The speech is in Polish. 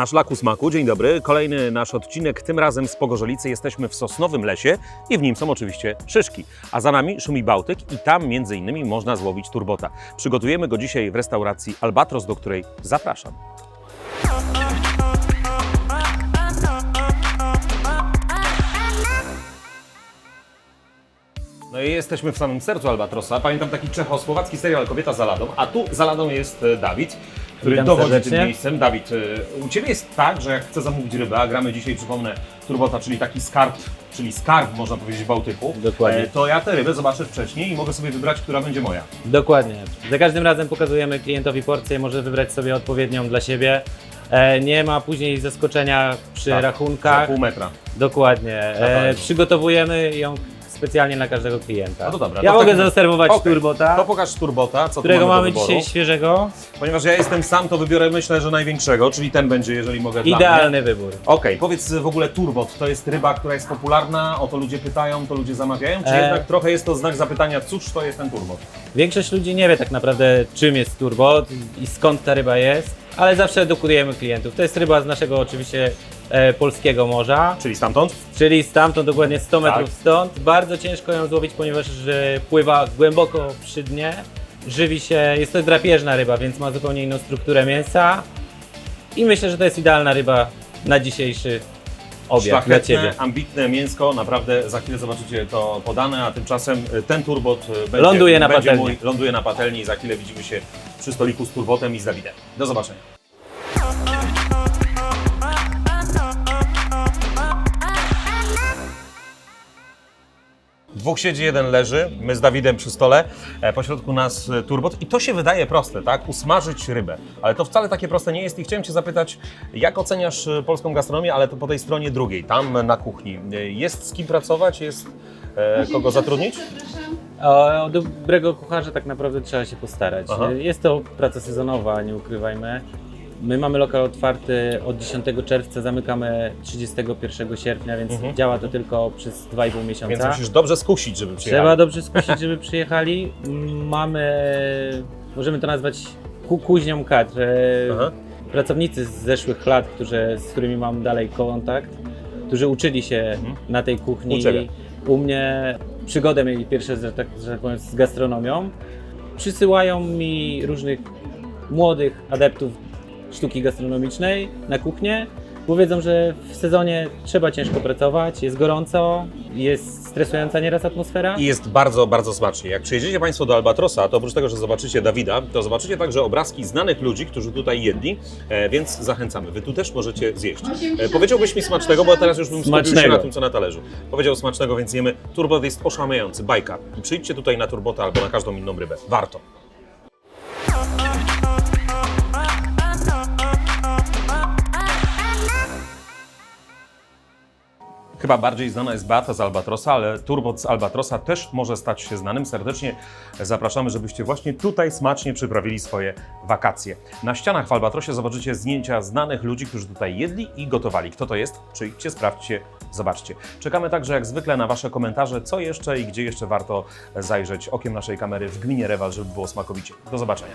Na szlaku smaku, dzień dobry. Kolejny nasz odcinek, tym razem z Pogorzelicy. Jesteśmy w Sosnowym Lesie i w nim są oczywiście szyszki. A za nami szumi Bałtyk i tam między innymi można złowić turbota. Przygotujemy go dzisiaj w restauracji Albatros, do której zapraszam. No i jesteśmy w samym sercu Albatrosa. Pamiętam taki czechosłowacki serial Kobieta za ladą, a tu za ladą jest e, Dawid, który dowodzi tym miejscem. Dawid, e, u Ciebie jest tak, że jak chcę zamówić rybę, a gramy dzisiaj, przypomnę, turbota, czyli taki skarb, czyli skarb, można powiedzieć, w Bałtyku, Dokładnie. e, to ja tę rybę zobaczę wcześniej i mogę sobie wybrać, która będzie moja. Dokładnie. Za każdym razem pokazujemy klientowi porcję, może wybrać sobie odpowiednią dla siebie. E, nie ma później zaskoczenia przy Tak, Za rachunkach. pół metra. Dokładnie. E, przygotowujemy ją specjalnie dla każdego klienta. No to dobra, Ja to w mogę takim- zaserwować Okej. turbota, To pokaż turbota, co tu którego mamy, mamy do wyboru. dzisiaj świeżego. Ponieważ ja jestem sam, to wybiorę myślę, że największego, czyli ten będzie, jeżeli mogę dla mnie. Idealny wybór. Okej, powiedz w ogóle turbot, to jest ryba, która jest popularna, o to ludzie pytają, to ludzie zamawiają, czy E. jednak trochę jest to znak zapytania, cóż to jest ten turbot? Większość ludzi nie wie tak naprawdę czym jest turbot i skąd ta ryba jest, ale zawsze edukujemy klientów. To jest ryba z naszego oczywiście e, polskiego morza. Czyli stamtąd? Czyli stamtąd dokładnie 100 Tak. metrów stąd. Bardzo ciężko ją złowić, ponieważ że pływa głęboko przy dnie. Żywi się, jest to drapieżna ryba, więc ma zupełnie inną strukturę mięsa. I myślę, że to jest idealna ryba na dzisiejszy obiad dla Ciebie. Szlachetne, ambitne mięsko, naprawdę za chwilę zobaczycie to podane, a tymczasem y, ten turbot y, będzie, Ląduje na będzie patelni. mój, ląduje na patelni i za chwilę widzimy się przy stoliku z turbotem i z Dawidem. Do zobaczenia. Dwóch siedzi, jeden leży, my z Dawidem przy stole, e, pośrodku nas e, turbot i to się wydaje proste, tak? Usmażyć rybę, ale to wcale takie proste nie jest i chciałem Cię zapytać, jak oceniasz e, polską gastronomię, ale to po tej stronie drugiej, tam na kuchni. E, Jest z kim pracować, jest e, kogo zatrudnić? O, o dobrego kucharza tak naprawdę trzeba się postarać. Aha. Jest to praca sezonowa, nie ukrywajmy. My mamy lokal otwarty od 10 czerwca, zamykamy 31 sierpnia, więc Mhm. działa to tylko przez 2,5 miesiąca. Więc musisz dobrze skusić, żeby przyjechać. Trzeba dobrze skusić, żeby przyjechali. Mamy, możemy to nazwać ku kuźnią kadr. E, Aha. Pracownicy z zeszłych lat, którzy, z którymi mam dalej kontakt, którzy uczyli się Mhm. na tej kuchni. U Ciebie. U mnie przygodę mieli pierwsze, że tak, że tak powiem, z gastronomią. Przysyłają mi różnych młodych adeptów sztuki gastronomicznej na kuchnię. Bo wiedzą, że w sezonie trzeba ciężko pracować, jest gorąco, jest stresująca nieraz atmosfera. I jest bardzo, bardzo smacznie. Jak przyjedziecie Państwo do Albatrosa, to oprócz tego, że zobaczycie Dawida, to zobaczycie także obrazki znanych ludzi, którzy tutaj jedli, e, więc zachęcamy. Wy tu też możecie zjeść. E, powiedziałbyś mi smacznego, bo teraz już bym skupił się Smacznego. na tym, co na talerzu. Powiedział smacznego, więc jemy. Turbot jest oszałamiający, bajka. Przyjdźcie tutaj na turbota albo na każdą inną rybę. Warto. Chyba bardziej znana jest Beata z Albatrosa, ale turbot z Albatrosa też może stać się znanym. Serdecznie zapraszamy, żebyście właśnie tutaj smacznie przyprawili swoje wakacje. Na ścianach w Albatrosie zobaczycie zdjęcia znanych ludzi, którzy tutaj jedli i gotowali. Kto to jest? Przyjdźcie, sprawdźcie, zobaczcie. Czekamy także jak zwykle na Wasze komentarze, co jeszcze i gdzie jeszcze warto zajrzeć okiem naszej kamery w gminie Rewal, żeby było smakowicie. Do zobaczenia.